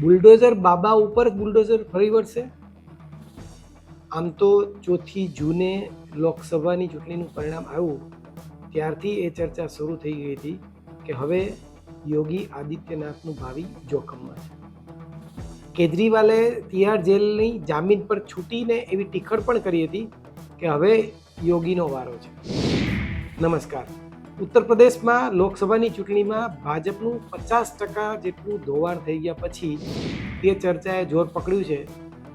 Bulldozer બાબા ઉપર bulldozer ફરી વળશે? આમ તો ચોથી જૂને લોકસભાની ચૂંટણીનું પરિણામ આવ્યું, ત્યારથી એ ચર્ચા શરૂ થઈ ગઈ હતી કે હવે યોગી આદિત્યનાથનું ભાવિ જોખમમાં છે. કેજરીવાલે તિહાર જેલની જામીન પર છૂટીને એવી ટીખળ પણ કરી હતી કે હવે યોગીનો વારો છે. નમસ્કાર. ઉત્તર પ્રદેશમાં લોકસભાની ચૂંટણીમાં ભાજપનું પચાસ ટકા જેટલું ધોવાણ થઈ ગયા પછી એ ચર્ચાએ જોર પકડ્યું છે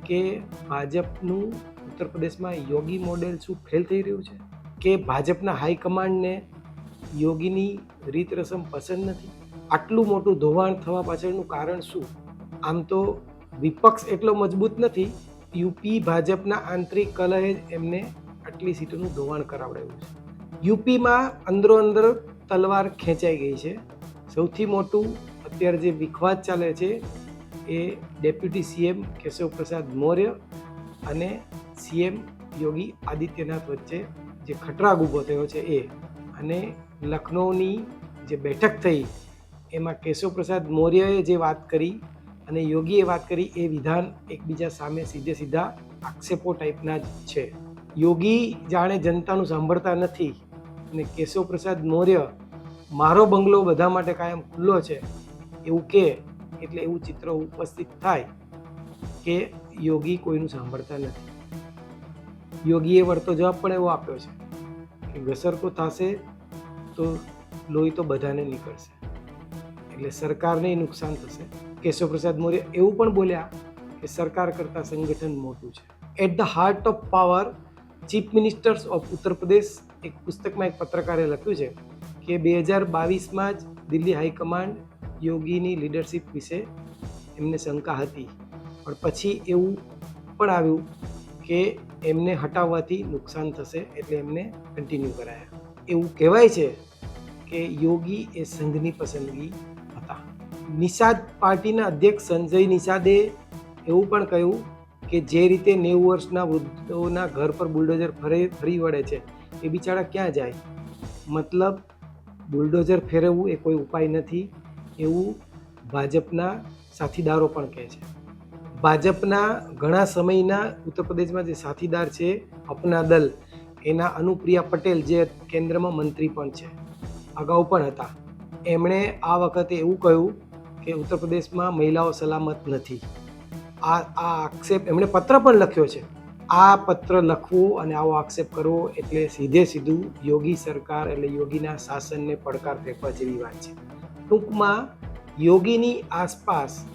કે ભાજપનું ઉત્તર પ્રદેશમાં યોગી મોડેલ શું ફેલ થઈ રહ્યું છે? કે ભાજપના હાઈકમાન્ડને યોગીની રીત રસમ પસંદ નથી? આટલું મોટું ધોવાણ થવા પાછળનું કારણ શું? આમ તો વિપક્ષ એટલો મજબૂત નથી, યુપી ભાજપના આંતરિક કલહે જ એમને આટલી સીટોનું ધોવાણ કરાવડાવ્યું છે. યુપીમાં અંદરો અંદર તલવાર ખેંચાઈ ગઈ છે. સૌથી મોટું અત્યારે જે વિખવાદ ચાલે છે એ ડેપ્યુટી સીએમ કેશવ પ્રસાદ મૌર્ય અને સીએમ યોગી આદિત્યનાથ વચ્ચે જે ખટરાગ ઊભો થયો છે એ અને લખનૌની જે બેઠક થઈ એમાં કેશવ પ્રસાદ મૌર્યએ જે વાત કરી અને યોગીએ વાત કરી એ વિધાન એકબીજા સામે સીધે સીધા આક્ષેપો ટાઈપના જ છે. યોગી જાણે જનતાનું સાંભળતા નથી. અને કેશવ પ્રસાદ મૌર્ય મારો બંગલો બધા માટે કાયમ ખુલ્લો છે, એવું કે એટલે એવું ચિત્ર ઉપસ્થિત થાય કે યોગી કોઈનું સાંભળતા નથી. યોગીએ વળતો જવાબ પણ એવો આપ્યો છે કે ઘસરકો થશે તો લોહી તો બધાને નીકળશે. એટલે સરકારને નુકસાન થશે. કેશવ પ્રસાદ મૌર્ય એવું પણ બોલ્યા કે સરકાર કરતાં સંગઠન મોટું છે. At the heart of power chief ministers of Uttar Pradesh એક પુસ્તકમાં એક પત્રકારે લખ્યું છે કે બે હજાર બાવીસમાં જ દિલ્હી હાઈકમાન્ડ યોગીની લીડરશિપ વિશે એમને શંકા હતી. પણ પછી એવું પણ આવ્યું કે એમને હટાવવાથી નુકસાન થશે એટલે એમને કન્ટિન્યુ કરાયા. એવું કહેવાય છે કે યોગી એ સંઘની પસંદગી હતા. નિષાદ પાર્ટીના અધ્યક્ષ સંજય નિષાદે એવું પણ કહ્યું કે જે રીતે નેવું વર્ષના વૃદ્ધોના ઘર પર બુલડોઝર ફરે, ફરી વળે છે, એ બિચારા ક્યાં જાય? મતલબ બુલડોઝર ફેરવવું એ કોઈ ઉપાય નથી એવું ભાજપના સાથીદારો પણ કહે છે. ભાજપના ઘણા સમયના ઉત્તર પ્રદેશમાં જે સાથીદાર છે, અપના દલ, એના અનુપ્રિયા પટેલ જે કેન્દ્રમાં મંત્રી પણ છે, અગાઉ પણ હતા. એમણે આ વખતે એવું કહ્યું કે ઉત્તર પ્રદેશમાં મહિલાઓ સલામત નથી. આ આ આક્ષેપ એમણે પત્ર પણ લખ્યો છે. આ પત્ર લખવું અને આવો આક્ષેપ કરવો એટલે સીધે સીધું યોગી સરકાર એટલે યોગીના શાસનને પડકાર ફેંકવા જેવી વાત છે. ટૂંકમાં યોગીની આસપાસ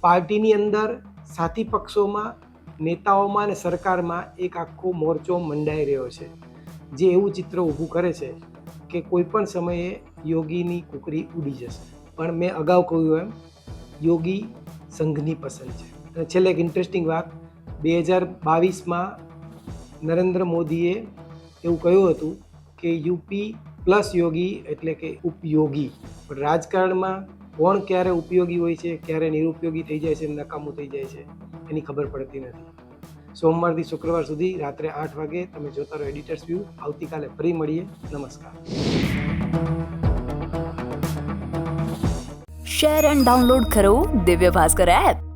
પાર્ટીની અંદર સાથી પક્ષોમાં, નેતાઓમાં અને સરકારમાં એક આખો મોરચો મંડાઈ રહ્યો છે. જે એવું ચિત્ર ઊભું કરે છે કે કોઈ પણ સમયે યોગીની કુકરી ઉડી જશે. પણ મેં અગાઉ કહ્યું એમ, યોગી સંઘની પસંદ છે. છેલ્લે એક ઇન્ટરેસ્ટિંગ વાત. બે હજાર બાવીસમાં નરેન્દ્ર મોદીએ એવું કહ્યું હતું કે યુપી પ્લસ યોગી એટલે કે ઉપયોગી. પણ રાજકારણમાં કોણ ક્યારે ઉપયોગી હોય છે, ક્યારે નિરુપયોગી થઈ જાય છે, નકામું થઈ જાય છે, એની ખબર પડતી નથી. સોમવારથી શુક્રવાર સુધી રાત્રે આઠ વાગે તમે જોતા રહો એડિટર્સ વ્યૂ આવતીકાલે ફરી મળીએ. નમસ્કાર. શેર એન્ડ ડાઉનલોડ કરો દિવ્ય ભાસ્કર એપ